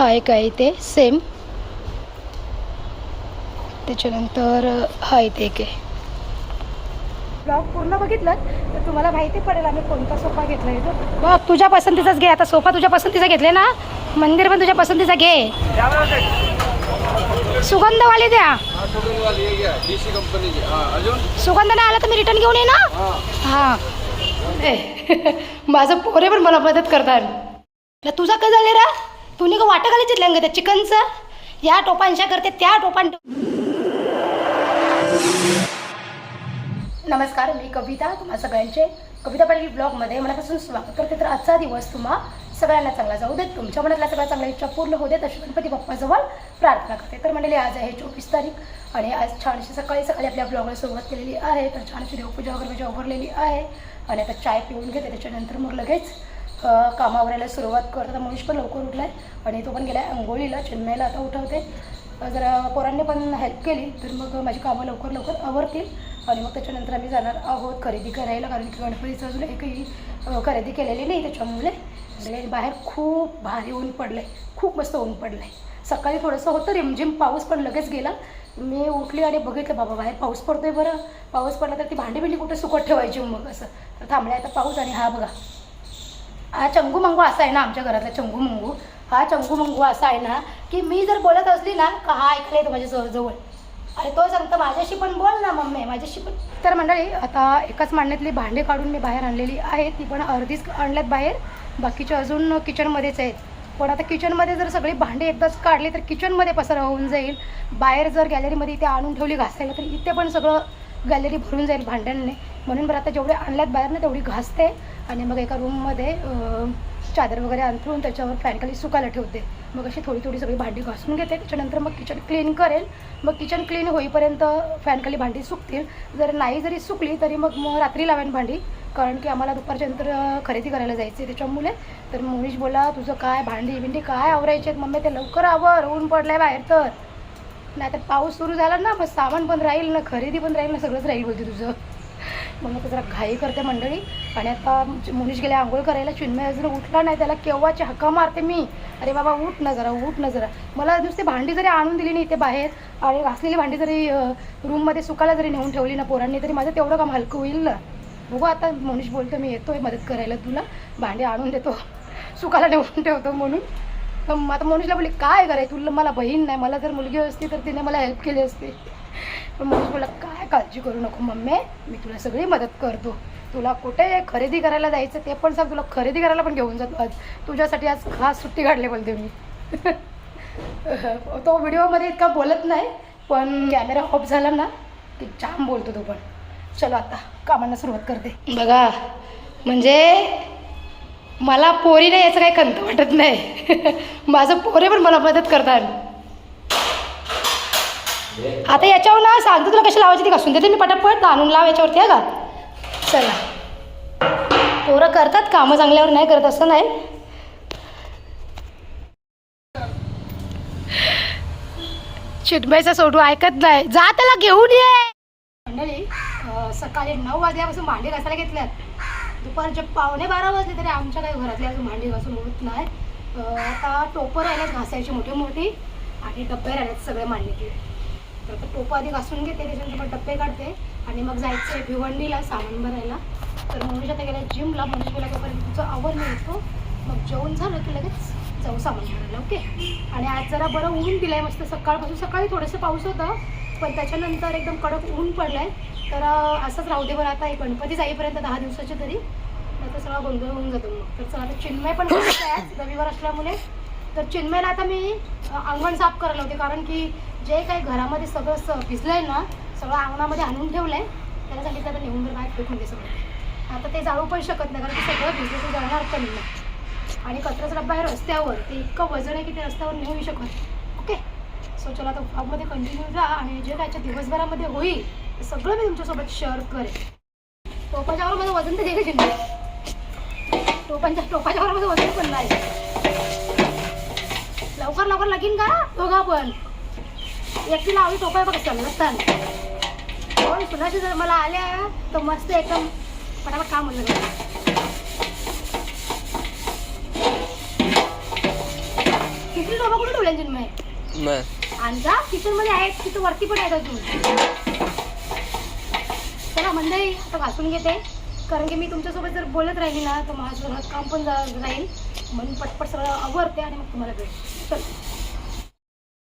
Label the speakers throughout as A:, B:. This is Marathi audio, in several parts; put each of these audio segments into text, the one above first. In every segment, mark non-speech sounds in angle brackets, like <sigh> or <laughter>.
A: हा एक आहे इथे सेम त्याच्यानंतर हा इथे एक आहे. ब्लॉग पूर्ण बघितलं तर तुम्हाला माहिती पडेल आम्ही कोणता सोफा घेतला तो. बघ तुझ्या पसंतीचाच घे. आता सोफा तुझ्या पसंतीचा घेतले ना? मंदिर पण तुझ्या पसंतीचा घे. सुगंधवाली द्या.
B: हा वाली हे घ्या. डीसी कंपनीची हा अजून?
A: सुगंध नाही आला तर मी रिटर्न घेऊन ये ना?
B: हा.
A: हां. ए <laughs> माझं पोरे पण मला मदत करतात. तुझा काय झाले रा? तुम्ही का वाटा घालायचे चितल्यान त्या चिकनचं? या टोपांशा करते त्या टोपां नमस्कार मी कविता तुम्हा सगळ्यांचे कविता पाटील ब्लॉगमध्ये मनापासून स्वागत करते. तर आजचा दिवस तुम्हा सगळ्यांना चांगला जाऊ देत तुमच्या मनातल्या सगळ्या चांगल्या इच्छा पूर्ण होऊ देत अशी गणपती बाप्पाजवळ प्रार्थना करते. तर म्हणले आज आहे चोवीस तारीख आणि आज छानशी सकाळी सकाळी आपल्या ब्लॉगला सुरुवात केलेली आहे. तर छानशी देवपूजा वगैरे माझी आवरलेली आहे आणि आता चाय पिऊन घेते त्याच्यानंतर मग लगेच कामावरायला सुरुवात करतो तर मनीष पण लवकर उठला आहे आणि तो पण गेला आहे अंघोळीला चेन्नईला आता उठवते. जर जरा पोरांनी पण हेल्प केली तर मग माझी कामं लवकर लवकर आवरतील आणि मग त्याच्यानंतर आम्ही जाणार आहोत खरेदी करायला कारण की गणपतीचं अजून एकही खरेदी केलेली नाही त्याच्यामुळे. म्हणजे बाहेर खूप भारी ऊन पडलं आहे खूप मस्त ऊन पडलं आहे सकाळी थोडंसं होतं रिमझिम पाऊस पण लगेच गेला. मी उठली आणि बघितलं बाबा बाहेर पाऊस पडतोय बरं. पाऊस पडला तर ती भांडी बिंडी कुठे सुकत ठेवायची मग असं. तर थांबल्या आता पाऊस आणि हा बघा. हा चंगू मंगू असा आहे ना आमच्या घरातला चंगू मंगू. हा चंगू मंगू असा आहे ना की मी जर बोलत असली ना का हा ऐकला तो माझ्या जवळ आणि तो सांगतो माझ्याशी पण बोल ना मम्मी माझ्याशी पण. तर मंडळी आता एकाच मांडण्यातली भांडे काढून मी बाहेर आणलेली आहे ती पण अर्धीच आणल्यात बाहेर. बाकीचे अजून किचनमध्येच आहेत. पण आता किचनमध्ये जर सगळी भांडे एकदाच काढली तर किचनमध्ये पसारा होऊन जाईल. बाहेर जर गॅलरीमध्ये इथे आणून ठेवली घासायला तर इथे पण सगळं गॅलरी भरून जाईल भांड्यांनी. म्हणून बरं आता जेवढे आणल्यात बाहेर ना तेवढी घासते. आणि मग एका रूममध्ये चादर वगैरे अंथरून त्याच्यावर फॅनखाली सुकायला ठेवते. मग अशी थोडी थोडी सगळी भांडी घासून घेते. त्याच्यानंतर मग किचन क्लीन करेल. मग किचन क्लीन होईपर्यंत फॅनखाली भांडी सुकतील. जर नाही जरी सुकली तरी मग मग रात्री लावेन भांडी. कारण की आम्हाला दुपारच्या नंतर खरेदी करायला जायचं त्याच्यामुळे. तर मोनीश बोला तुझं काय? भांडी बिंडी काय आवरायचे आहेत? मम्मी ते लवकर आवर. ऊन पडलंय बाहेर तर. नाही तर पाऊस सुरू झाला ना मग सामान पण राहील ना खरेदी पण राहील ना सगळंच राहील बोलते तुझं. मग आता जरा घाई करते मंडळी. आणि आता मुनीश गेले आंघोळ करायला चिन्मय अजून उठला नाही त्याला केव्हाची हक्का मारते मी? अरे बाबा उठ ना जरा उठ ना जरा. मला नुसती भांडी जरी आणून दिली नाही इथे बाहेर आणि घासलेली भांडी जरी रूममध्ये सुकायला जरी नेऊन ठेवली ना पोरांनी तरी माझं तेवढं काम हलकं होईल ना. बघू आता मुनीश बोलतो मी येतोय मदत करायला तुला. भांडी आणून देतो. सुकायला नेऊन ठेवतो म्हणून. तर आता मनुषला बोलली काय करायचं तुला मला बहीण नाही. मला जर मुलगी असती तर तिने मला हेल्प केली असती. पण मनुष बोलला काय काळजी करू नको मम्मी मी तुला सगळी मदत करतो. तुला कुठे खरेदी करायला जायचं ते पण सांग तुला खरेदी करायला पण घेऊन जातो. आज तुझ्यासाठी आज खास सुट्टी काढली बोलते मी. <laughs> तो व्हिडिओमध्ये इतका बोलत नाही पण कॅमेरा ऑफ झाला ना की जाम बोलतो तो पण. चलो आता कामांना सुरुवात करते. बघा म्हणजे मला पोरीने याचं काही कंत वाटत नाही. <laughs> माझं पोरे पण मला मदत करतात. आता याच्यावर ना सांगते तुला कशी लावायची ती घासून देते मी पटापट आणून लाव याच्यावरती आहे का? चला. पोरं करतात कामं चांगल्यावर नाही करत असं नाही. चिटबाईचा सोडू ऐकत नाही. जा त्याला घेऊन ये. मंडळी सकाळी नऊ वाजल्यापासून भांडी घासायला घेतल्यात. दुपारचे पावणे बारा वाजले तरी आमच्या काही घरातली अजून भांडी घासून होत नाही. आता टोपं राहिल्यात घासायची मोठी मोठी आणि डब्बे राहिल्यात सगळे मांडणीचे तर टोपं आधी घासून घेते त्याच्यानंतर टप्पे डब्बे काढते आणि मग जायचं आहे भिवंडीला सामान भरायला. तर मनुष्य आता गेल्या जिमला मनुष्य गेला तोपर्यंत तुझं आवर मिळतो. मग जेवण झालं की लगेच जाऊ सामान भरायला ओके? आणि आज जरा बरं ऊन दिलंय मस्त सकाळपासून सकाळी थोडंसं पाऊस होतं पण त्याच्यानंतर एकदम कडक ऊन पडलंय. तर असंच राहू दे बरं आता हे गणपती जाईपर्यंत दहा दिवसाचे तरी. नाही तर सगळा गोंधळ होऊन जातो मग. तर चला आता चिन्मय पण आहे आज, रविवार असल्यामुळे तर चिन्मयला आता मी अंगण साफ करायला होते कारण की जे काही घरामध्ये सगळं स भिजलंय ना सगळं अंगणामध्ये आणून ठेवलंय त्याला सांगितलं आता नेऊन जर बाहेर फेकून दे सगळं. आता ते जाळू पण शकत नाही कारण की सगळं भिजलं ते जाणार पण नाही. आणि कचराच डब्बा आहे रस्त्यावर ते इतकं वजन आहे की ते रस्त्यावर नेऊ शकत. ओके? सो चला आता ब्लॉगमध्ये कंटिन्यू राहा आणि जे कायच्या दिवसभरामध्ये होईल ते सगळं मी तुमच्यासोबत शेअर करेन. टोपाच्यावर माझं वजन तर देखील नाही टोपांच्या टोपाच्यावर माझं वजन पण नाही. लवकर लवकर लगीन का दोघा पण एकटी लावली टोपाय बघ चाल पण कुणाशी जर मला आल्या तर मस्त एकदम पटापट काम होतं डोबा कुठे ठेवला
B: नाही.
A: आणजा किचनमध्ये आहेत तिथं वरती पण आहेत अजून? चला मंडळी आता घासून घेते. कारण की मी तुमच्यासोबत जर बोलत राहिली ना तर माझं काम पण राहील म्हणून पटपट सगळं आवरते आणि मग तुम्हाला भेट चल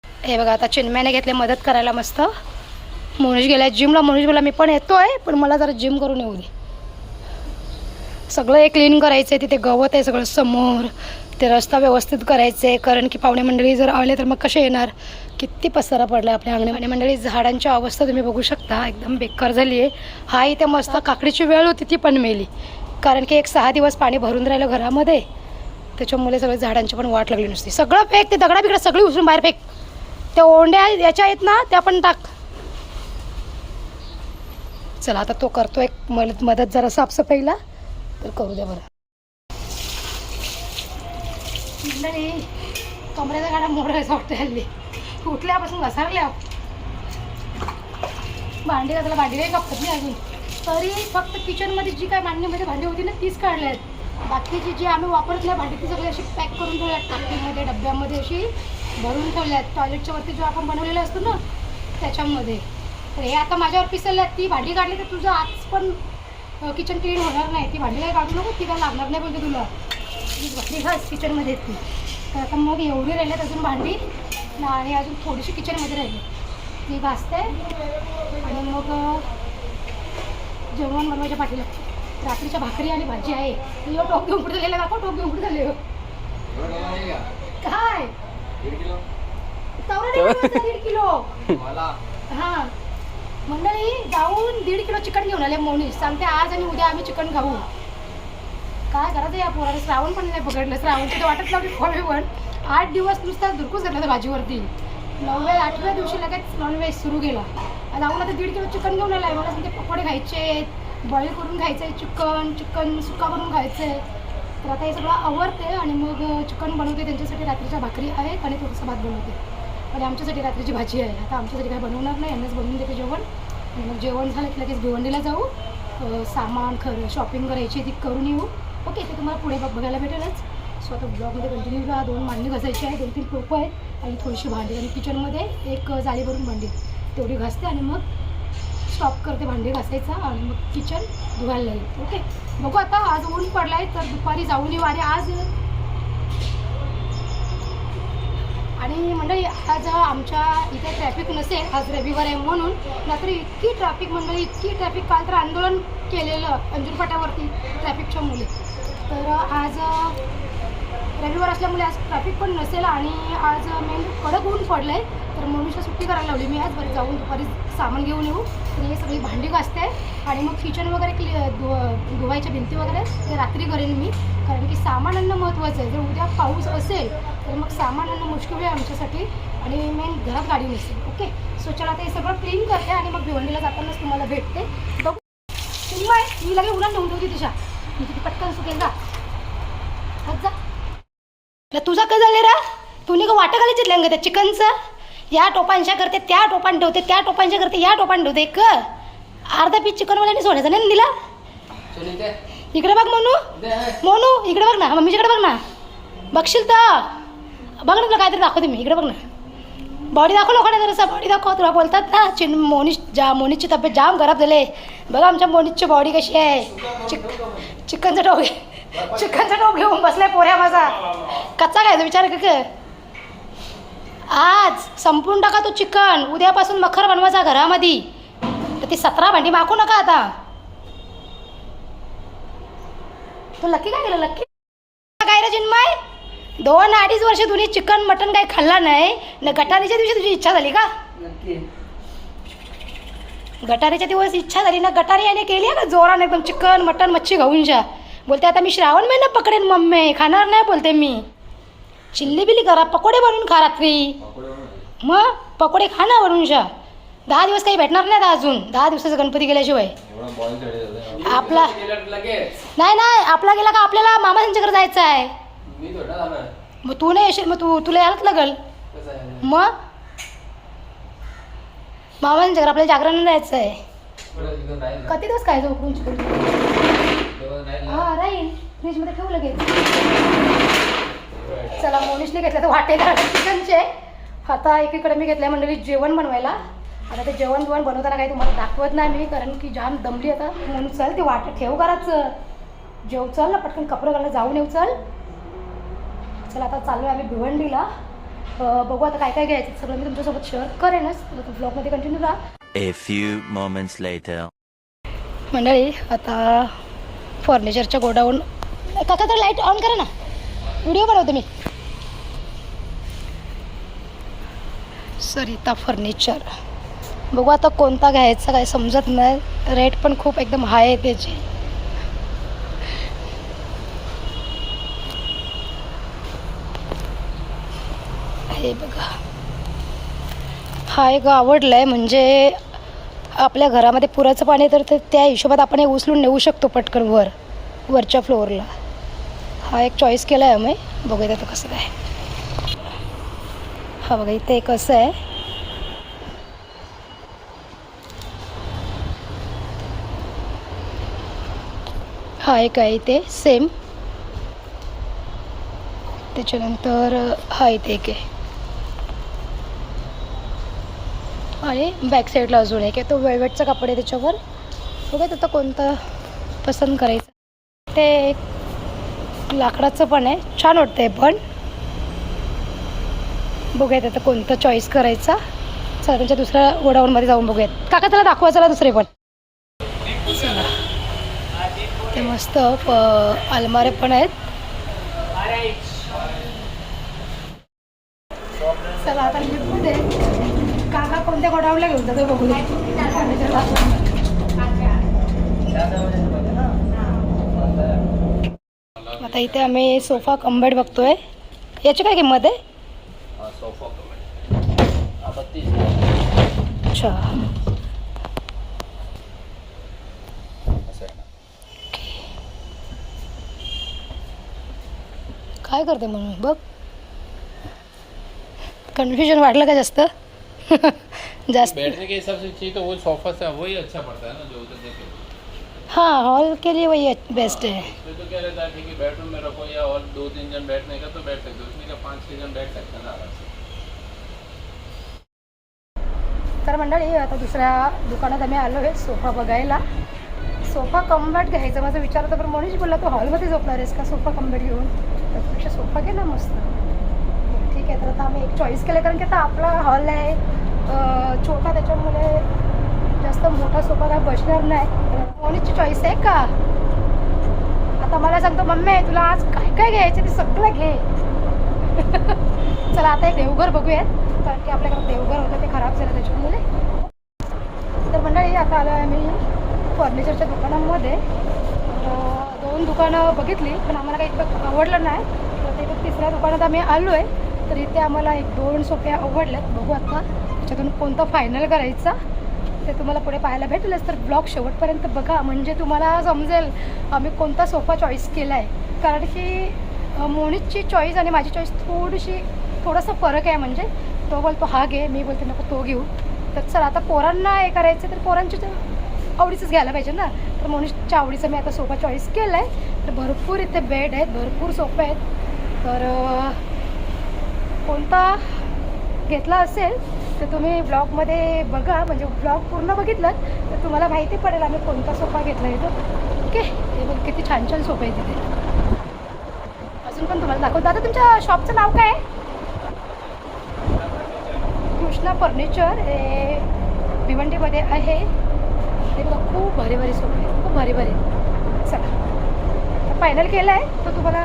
A: हे बघा आता चिन्मयाने घेतले मदत करायला मस्त. मोनुष गेला जिमला मोनुष बोला मी पण येतोय पण मला जरा जिम करून येऊ दे. सगळं हे क्लीन करायचं आहे तिथे गवत आहे सगळं समोर. ते रस्ता व्यवस्थित करायचे आहे कारण की पाहुणे मंडळी जर आले तर मग कसे येणार? किती पसारा पडला आपल्या अंगणी मंडळी झाडांची अवस्था तुम्ही बघू शकता. एकदम बेकार झाली आहे हा इथे मस्त काकडीची वेळ होती ती पण मेली. कारण की एक सहा दिवस पाणी भरून राहिलं घरामध्ये. त्याच्यामुळे सगळे झाडांची पण वाट लागली नसती. सगळं फेक ते दगडा बिगडा सगळी उचलून बाहेर फेक. त्या ओंड्या याच्या आहेत ना त्या पण टाक. चला आता तो करतो एक मदत मदत जरा साफसफाईला. तर करू द्या बरं मंडळी कमऱ्याचा गाडा मोडायचा वाटतं हल्ली. उठल्यापासून घसारल्या. भांडी घातला भांडी काही कपत नाही अजून. तरी फक्त किचनमध्ये जी काय मांडणीमध्ये भांडी होती ना तीच काढल्या आहेत बाकीची जी आम्ही वापरत नाही भांडी ती सगळी अशी पॅक करून ठेवल्यात टाकीमध्ये डब्यामध्ये अशी भरून ठेवल्यात. टॉयलेटच्या वरती जो आपण बनवलेला असतो ना त्याच्यामध्ये. तर हे आता माझ्यावर पिसरल्यात ती भांडी काढली तर तुझं आज पण किचन क्लीन होणार नाही. ती भांडी काही काढू नको ती काय लागणार नाही बोलते तुला. ती भांडी घास किचनमध्ये ती. तर आता मग एवढी राहिल्यात अजून भांडी. आणि अजून थोडीशी किचनमध्ये राहिली. ती घासते आणि मग जेवण बनवायच्या पाठीला रात्रीच्या भाकरी आणि भाजी आहे. यो टोप घेऊन कुठे झालेला दाखव टोप घेऊन कुठे झाले काय दीड किलो. हा. मंडळी जाऊन दीड किलो चिकन घेऊन आले मोनी. सांगते आज आणि उद्या आम्ही चिकन खाऊ. काय करायचं या पोराला? श्रावण पण नाही पकडलं. श्रावणची तर वाटत लावली फॉलो पण. आठ दिवस नुसता धुरकूच झालं त्या भाजीवरती. नवव्या आठव्या दिवशी लगेच नॉनव्हेज सुरू केला. जाऊन आता दीड किलो चिकन घेऊन आलाय. मला सांगते पकोडे खायचे बॉईल करून खायचे चिकन चिकन सुका करून घ्यायचं आहे तर आता हे सगळं आवडते आणि मग चिकन बनवते. त्यांच्यासाठी रात्रीच्या भाकरी आहेत आणि थोडंसं भात बनवते. आणि आमच्यासाठी रात्रीची भाजी आहे. आता आमच्यासाठी काय बनवणार नाही. यांनाच बनवून देते जेवण. आणि मग जेवण झालं की लगेच भिवंडीला जाऊ. सामान खरं शॉपिंग करायची ती करून येऊ. ओके ते तुम्हाला पुढे बघ बघायला भेटेलच. सो आता ब्लॉगमध्ये कंटिन्यू राहा. दोन मांडणी घासायची आहे. दोन तीन टोपं आहेत. आणि थोडीशी भांडी. आणि किचनमध्ये एक जाळी भरून भांडी. तेवढी घासते आणि मग स्टॉप करते भांडे घासायचा आणि मग किचन धुवायला येईल ओके बघू आता आज ऊन पडलाय तर दुपारी जाऊन येऊ. आणि आज आणि मंडळी आज आमच्या इथे ट्रॅफिक नसेल आज रविवार आहे म्हणून नाहीतर इतकी ट्रॅफिक मंडळी इतकी ट्रॅफिक काल तर आंदोलन केलेलं अंजुरपाट्यावरती ट्रॅफिकच्या मुले. तर आज रविवार असल्यामुळे आज ट्रॅफिक पण नसेल आणि आज मेन कडक ऊन पडलं आहे तर मनुष्य सुट्टी करायला लावली. मी आज बरं जाऊन दुपारी सामान घेऊन येऊ. तर हे सगळी भांडी घासते. आणि मग किचन वगैरे क्लि धु धुवायच्या भिंती वगैरे ते रात्री करेन मी. कारण की सामान आणणं महत्त्वाचं आहे. जर उद्या पाऊस असेल तर मग सामान आणणं मुश्किल आहे आमच्यासाठी. आणि मेन घरात गाडी नसेल. ओके सो चला ते सगळं क्लीन करते आणि मग भिवंडीला जातानाच तुम्हाला भेटते. बघू. मी लगेच उन्हात नेऊन ठेवते तिच्या. मी किती पटकन सुकेल का जा. तुझा काय झाले रा. तुने का वाटं घालायचे लंग त्या चिकनचं? या टोपांच्या करते त्या टोपान ठेवते त्या टोपांच्या करते या टोपान ठेवते. क अर्धा पीस चिकनवाल्याने सोडायचं नाही ना दिला? इकडे बघ मोनू. मोनू इकडे बघ ना. मम्मीच्याकडे बघ ना. बघशील तर. बघ ना तुला काहीतरी दाखवते मी. इकडे बघ ना. बॉडी दाखव लोकांना जरासा. बॉडी दाखव तुला बोलतात ना. चिन मोनिश जा मोनीची तब्येत जाम खराब झाले बघा आमच्या मोनीची बॉडी कशी आहे. चिक चिकनचा टोप घे. चिकनचा टोप घेऊन बसलाय पोऱ्या माझा. कच्चा काय विचार का आज संपून टाका तो चिकन. उद्यापासून मखर बनवायचा घरामध्ये. तर ती सतरा भांडी मागू नका आता. तू लक्की काय केलं? लक्की काय रे चिन्मय? दोन अडीच वर्ष तुम्ही चिकन मटन काही खाल्ला नाही. न गटारीच्या दिवशी तुझी इच्छा झाली का? गटारीच्या दिवस इच्छा झाली ना? गटारी याने केली आहे का जोराने एकदम चिकन मटन मच्छी खाऊनच्या बोलते आता मी श्रावण महिना पकडेन मम्मी. खाणार नाही बोलते मी. चिल्ली बिल्ली करा पकोडे बनवून खा रात्री. मग पकोडे खा ना बनवूनशा दहा दिवस काही भेटणार नाही आता अजून. दहा दिवसाचा गणपती गेल्याशिवाय. आपला नाही नाही आपला गेला का आपल्याला मामा त्यांच्याकडे जायचं आहे. मग तू नाही येशील मग तू तुला यायलाच लागल. मग मामा त्यांच्याकडे आपल्याला जागरण जायचं आहे? किती दिवस खायचं उकडून चिकन
B: जेवण राहील ना?
A: हा राहील. फ्रीजमध्ये ठेवू लगेच. चला मोनिशने घेतलं तर वाटेला चिकनचे आता एकीकडे मी घेतलंय मंडळी जेवण बनवायला. आता ते जेवण बिवण बनवताना काही तुम्हाला दाखवत नाही मी कारण की जाम दमली आता. म्हणून चल ते वाट ठेव करायचं जेव चल ना पटकन कपडे घालायला जाऊन येऊ चल. चला आता चालू आहे आम्ही भिवंडीला. बघू आता काय काय घ्यायचं. सगळं मी तुमच्यासोबत शेअर करेनच ब्लॉगमध्ये कंटिन्यू राहा.
C: Moments later.
A: मंडळी आता फर्निचरच्या गोडाऊन काका तर लाइट ऑन करा ना. व्हिडिओ बनवते मी. सरिता फर्निचर. बघू आता कोणता घ्यायचा काय समजत नाही. रेट पण खूप एकदम हाय आहे त्याची. हे बघा. हा एक आवडलाय म्हणजे आपल्या घरामध्ये पुराचं पाणी तर त्या हिशोबात आपण हे उचलून नेऊ शकतो पटकन वर. वरच्या फ्लोअरला हा एक चॉईस केला आहे आम्ही. बघूया आता कसं काय. हा बघा इथे एक असं आहे. हा एक आहे इथे सेम त्याच्यानंतर हा इथे एक आहे. आणि बॅक साईडला अजून एक आहे. तो वेळवेटचा कापड आहे त्याच्यावर. बघा आता कोणतं पसंत करायचं. ते एक लाकडाचं पण आहे. छान वाटतं आहे पण. बघूयात आता कोणतं चॉईस करायचा. चला त्यांच्या दुसऱ्या गोडाऊनमध्ये जाऊन बघूयात. काका त्याला दाखवा चला दुसरे पण. चला. ते मस्त प- अलमारे पण आहेत. चला आता मी पुढे काका कोणत्या गोडाऊनला घेऊन जातो बघू आता इथे आम्ही सोफा कंबेड बघतोय. याची काय किंमत आहे? अच्छा। काय करते म्हणून? बघ. कन्फ्युजन वाटलं का जास्त? <laughs> जास्त.
D: बैठने के हिसाब से चाहिए तो वो सोफा सा वही अच्छा पड़ता है ना जो उधर देखे।
A: हाँ हॉल के लिए वही बेस्ट है।
D: तो क्या रहता है ठीक है बेडरूम में रखो या और दो तीन जन बैठने का तो बैठ सकते हो। उसमें क्या पाँच छः जन बैठ सकते हैं ना? आराम
A: तर मंडळी आता दुसऱ्या दुकानात आम्ही आलो आहे सोफा बघायला. सोफा कम्बॅट घ्यायचा माझा विचार होता पण मनीष बोलला तू हॉलमध्ये झोपणार आहेस का सोफा कम्बॅट घेऊन? त्यापेक्षा सोफा घे ना मस्त. ठीक आहे तर आता आम्ही एक चॉईस केलं कारण की आता आपला हॉल आहे छोटा त्याच्यामुळे जास्त मोठा सोफा काय बसणार नाही. मोनीशची चॉईस आहे का? आता मला सांगतो मम्मी तुला आज काय काय घ्यायचं ते सगळं घे. <laughs> चला आता एक देवघर बघूयात. कारण की आपल्याकडे देवघर होतं ते खराब झालं त्याच्यामुळे. तर मंडळी आता आलो आहे आम्ही फर्निचरच्या दुकानामध्ये. दोन दुकानं बघितली पण आम्हाला काही इतकं आवडलं नाही. तर ते तिसऱ्या दुकानात आम्ही आलो आहे तर इथे आम्हाला एक दोन सोफे आवडलेत. बघू आता त्याच्यातून कोणतं फायनल करायचा. ते तुम्हाला पुढे पाहायला भेटेलच. तर ब्लॉग शेवटपर्यंत बघा. म्हणजे तुम्हाला समजेल आम्ही कोणता सोफा चॉईस केला आहे कारण की अं, मोनितची चॉईस आणि माझी चॉईस थोडीशी थोडासा फरक आहे म्हणजे. तो बोलतो हा घे मी बोलते नको तो घेऊ. तर सर आता पोरांना हे करायचं तर पोरांच्या तर आवडीचंच घ्यायला पाहिजे ना. तर मनुष्यच्या आवडीचं मी आता सोफा चॉईस केला आहे तर भरपूर इथे बेड आहेत भरपूर सोफे आहेत. तर कोणता घेतला असेल तर तुम्ही ब्लॉगमध्ये बघा. म्हणजे ब्लॉग पूर्ण बघितलं तर तुम्हाला माहिती पडेल आम्ही कोणता सोफा घेतला आहे तो. ओके? हे बघ किती छान छान सोफा आहे तिथे अजून पण तुम्हाला दाखवतो. दादा तुमच्या शॉपचं नाव काय आहे? कृष्णा फर्निचर हे भिवंडीमध्ये आहे. ते बघा खूप भारी भारी सोप आहे खूप भारी भारी. चला. फायनल केलं आहे तर तुम्हाला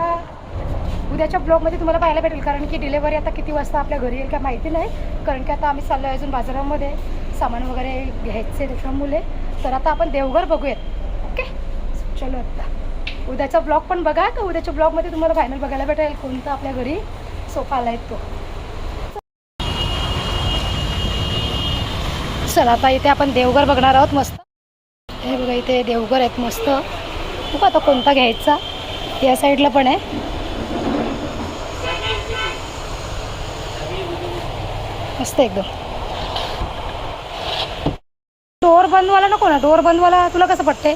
A: उद्याच्या ब्लॉगमध्ये तुम्हाला पाहायला भेटेल. कारण की डिलेवरी आता किती वाजता आपल्या घरी येईल काय माहिती नाही. कारण की आता आम्ही चाललो आहे अजून बाजारामध्ये. सामान वगैरे घ्यायचे आहे त्याच्यामुळे. तर आता आपण देवघर बघूयात. ओके चलो आता. उद्याचा ब्लॉग पण बघा. का उद्याच्या ब्लॉगमध्ये तुम्हाला फायनल बघायला भेटेल. कोणता आपल्या घरी सोफा आला आहे तो. चला आता इथे आपण देवघर बघणार आहोत मस्त. हे बघा इथे देवघर आहेत मस्त. खूप आता कोणता घ्यायचा. या साईडला पण आहे. मस्त एकदम. डोर बंदवाला नको ना डोर बंदवाला तुला कसं पटते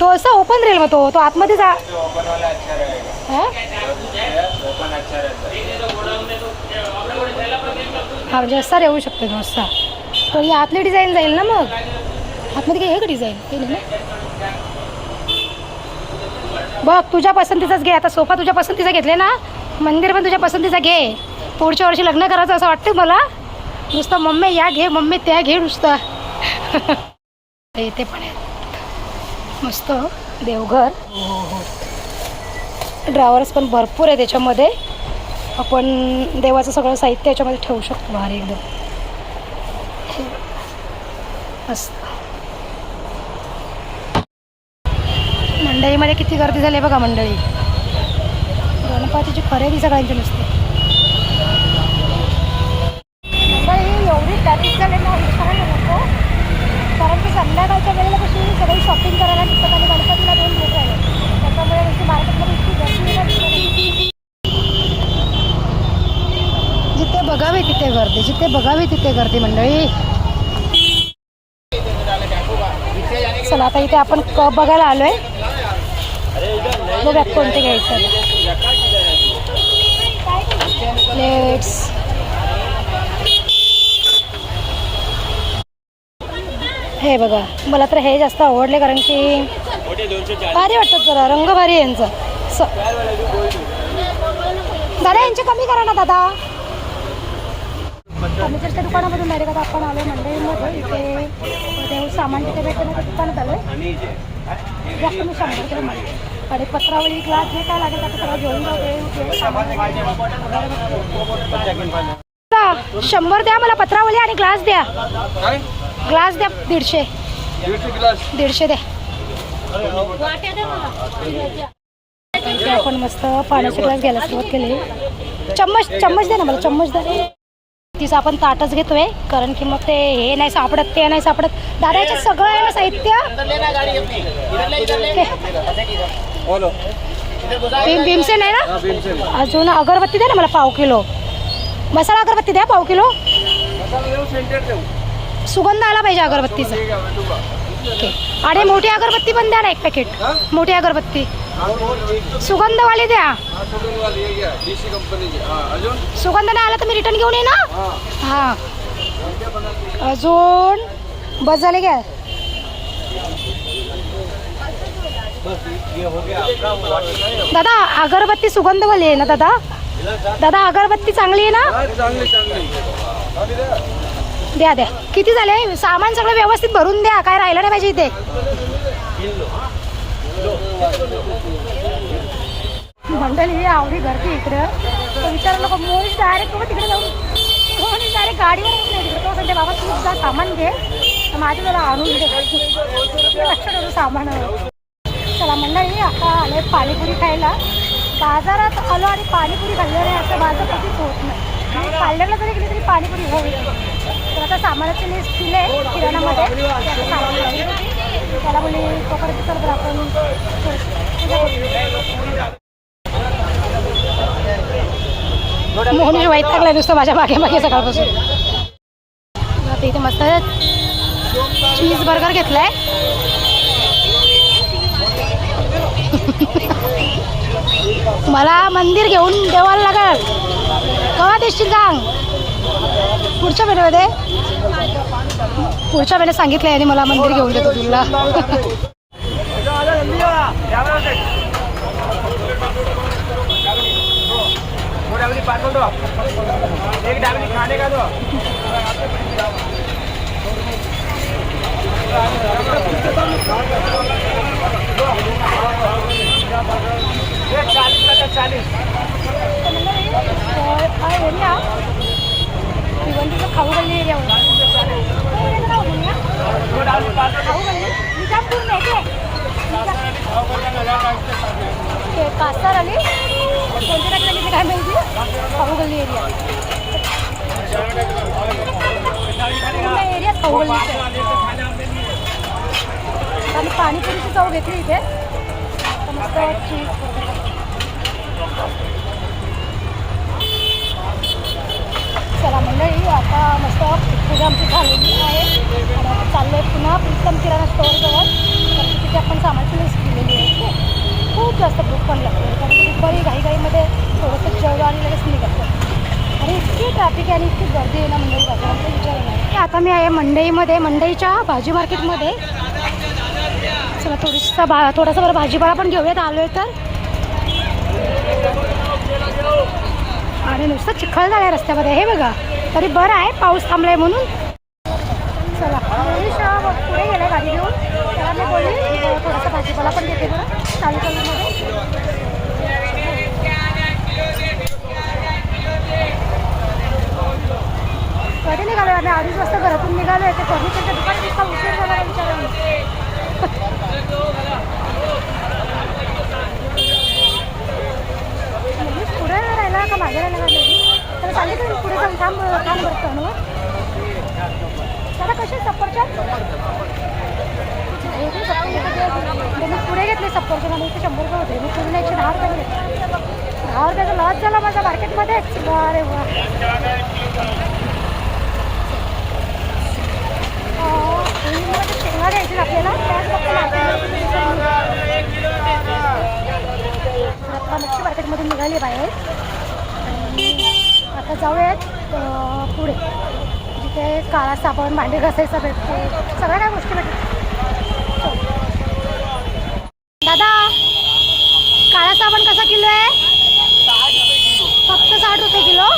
A: तो असा ओपन राहील मग तो तो आतमध्ये जा.
D: ओपन अच्छा
A: हा म्हणजे असा येऊ शकतो नुसता तर ही आतली डिझाईन जाईल ना मग? आतमध्ये काही आहे का डिझाईन केली ना? बघ तुझ्या पसंतीचाच घे. आता सोफा तुझ्या पसंतीचा घेतले ना? मंदिर पण तुझ्या पसंतीचा घे. पुढच्या वर्षी लग्न करायचं असं वाटतं मला. नुसतं मम्मी या घे मम्मी त्या घे नुसतं. <laughs> इथे पण आहेत मस्त देवघर. हो हो ड्रायव्हर्स पण भरपूर आहे त्याच्यामध्ये. आपण देवाचं सगळं साहित्य याच्यामध्ये ठेवू शकतो भारी एकदम हे मंडईमध्ये किती गर्दी झाली आहे बघा मंडळी. गणपतीची खरेदी सगळ्यांची नसते मंडळी एवढी गर्दी झाली ना विचारायला नको कारण की संध्याकाळच्या वेळेला कशी सगळी शॉपिंग करायला निघतात आणि गणपतीला दोन दिवस राहिले त्याच्यामुळे कशी मार्केटमध्ये इतकी गर्दी आहे ना तिथे जिथे बघावी तिथे गर्दी जिथे बघावी तिथे गर्दी मंडळी. चला आता इथे आपण कप बघायला आलोय. बघा कोणते घ्यायचं प्लेट्स हे बघा मला तर हे जास्त आवडले कारण की भारी वाटतात जरा रंग भारी आहे दादा यांचे कमी करा ना दादा. फर्निचरच्या दुकानामधून डायरेक्ट आता आपण आलो मंडळीमध्ये इथे देव सामान तिथे भेटतं ना दुकानात आलो जास्त मी शंभर किलो मागते. आणि पत्रावळी ग्लास जे काय लागेल आता सगळं घेऊन जाऊ शंभर द्या मला पत्रावळी आणि ग्लास द्या. ग्लास द्या दीडशे. दीडशे द्या. आपण मस्त पाण्याचे ग्लास घ्यायला सुरुवात केली. चम्मच चम्मच द्या ना मला चम्मच द्या. तिचं आपण ताटच घेतोय कारण की मग ते हे नाही सापडत ते नाही सापडत. दादा याच्यात सगळं आहे ना साहित्य? भीम भीमसेन आहे ना? अजून अगरबत्ती द्या ना मला पाव किलो. मसाला अगरबत्ती द्या पाव किलो. सुगंध आला पाहिजे अगरबत्तीचा. ओके. आणि मोठी अगरबत्ती पण द्या ना एक पॅकेट मोठी अगरबत्ती. सुगंधवाली द्या. सुगंध नाही आला तर मी रिटर्न घेऊन ये ना हां. अजून बस झाले काय? दादा अगरबत्ती सुगंधवाली आहे ना दादा? दादा अगरबत्ती चांगली आहे ना? द्या द्या. किती झाले? सामान सगळं व्यवस्थित भरून द्या. काय राहिलं नाही पाहिजे इथे. मंडळी आवडी गर्दी इकडं. तर विचारायला नको मोहित डायरेक्ट बाबा तिकडे जाऊन डायरेक्ट गाडीवर येत नाही तिकडे. तो म्हणते बाबा तू जा सामान घे. तर त्याला आणून दे. लक्ष ठेवतो सामान चला मंडळी आता आले पाणीपुरी खायला. बाजारात आलो आणि पाणीपुरी खाल्लं नाही असं माझं कधीच होत नाही. पार्लरला जरी गेली तरी पाणीपुरी हवी तर आता सामानाची लिस्ट दिली आहे किराणामध्ये. त्याला म्हणजे तोपर्यंत चल बरं आपण मोहनीश वैतागलाय नुसतं माझ्या मागे मागे सकाळपासून. आता इथे मस्त चीज बर्गर घेतलाय. मला मंदिर घेऊन देवाला लागल. कवा देशील सांग? पुढच्या महिन्यामध्ये. पुढच्या महिन्यात सांगितलं याने मला मंदिर घेऊन देतो तुला.
E: एक डाबली खाने का दो चालीस चालीस
A: एरिया भिवंडीचं खाऊ गल्ली एरिया खाऊ गल्ली निजामपूर ते कासार आली कोणत्या काय माहिती खाऊ गल्ली एरिया एरिया खाऊ गल्लीचा आहे. पाणीपुरीची चव घेतली इथे मस्त चीज चला मंडळी आता मस्त पूजा आमची झालेली आहे. आणि आता चाललोय पुन्हा प्रीतम किराणा स्टोअरजवळ तर तिथे आपण सामानची लिस्ट दिलेली आहे खूप जास्त भूक पण लागते. कारण की दुपारी घाईघाईमध्ये थोडंसं जेवलं आणि लगेच निघालं आणि इतकी ट्रॅफिक आहे आणि इतकी गर्दी आहे ना मंडई बाजारामध्ये विचार नाही. आता मी आहे मंडईमध्ये मंडईच्या भाजी मार्केटमध्ये चला थोडीसा बा थोडासा बरं भाजीपाला पण घेऊयात आलो आहे तर. आणि नुसतं चिखल झालं आहे रस्त्यामध्ये. हे बघा तरी बरं आहे पाऊस थांबलाय म्हणून. चला पुढे गेलं गाडी घेऊन. त्याला मी बोलली थोडासा भाजीपाला पण देते बरं चालू चालूमध्ये कधी निघालो आम्ही अडीच वाजता घरातून निघालो आहे ते फर्निचरच्या दुकानात इतका उशीर झाला का विचारायला मनीष गेला का मागे राहिला गाडी त्याला सांगितलं पुढे जाऊन थांब थांब करतो टर्नवर त्याला कसे सफरचंद मी पुढे घेतले सफरचंद आणि इथे शंभर रुपये होते. मी पूर्ण एकशे दहा रुपये घेतले. दहा रुपयाचा लॉस झाला माझा मार्केटमध्येच अरे वा. शेंगा घ्यायची आपल्याला. त्याच फक्त market आता मच्छी मार्केटमधून निघाली बाहेर. आणि आता जाऊयात पुढे. जिथे काळा साबण भांडे घासायचा भेटतो सगळ्या काय गोष्टी भेटतात दादा काळा साबण कसा किलो आहे? फक्त साठ रुपये किलो.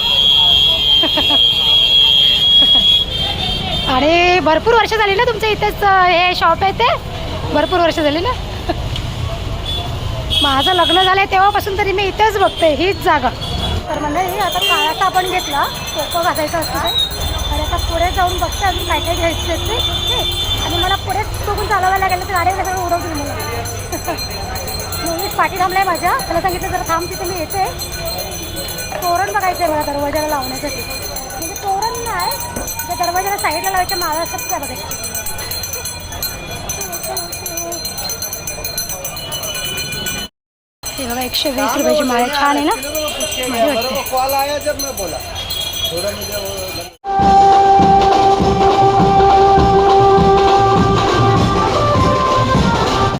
A: <laughs> आणि भरपूर वर्ष झाली ना तुमच्या इथेच हे शॉप आहे ते? भरपूर वर्ष झाली ना? माझं लग्न झालंय तेव्हापासून तरी मी इथेच बघते हीच जागा. तर म्हणजे आता काळाचा आपण घेतला कोको घालायचा असतो आणि आता पुढे जाऊन बघते अजून काय काय घ्यायचे ते. आणि मला पुढेच बघून चालवायला लागेल तर गाडी सगळं उडवतील मला. <laughs> मुलीच पाठी थांबलाय माझ्या. त्याला सांगितलं जर थांब तिथे मी येते. तोरण बघायचं आहे मला दरवाजाला लावण्यासाठी. म्हणजे तोरण नाही त्या दरवाजाला साईडला लावायच्या माळा असतात त्या बघायच्या. हे बघा एकशे वीस रुपयाची माळ. छान आहे ना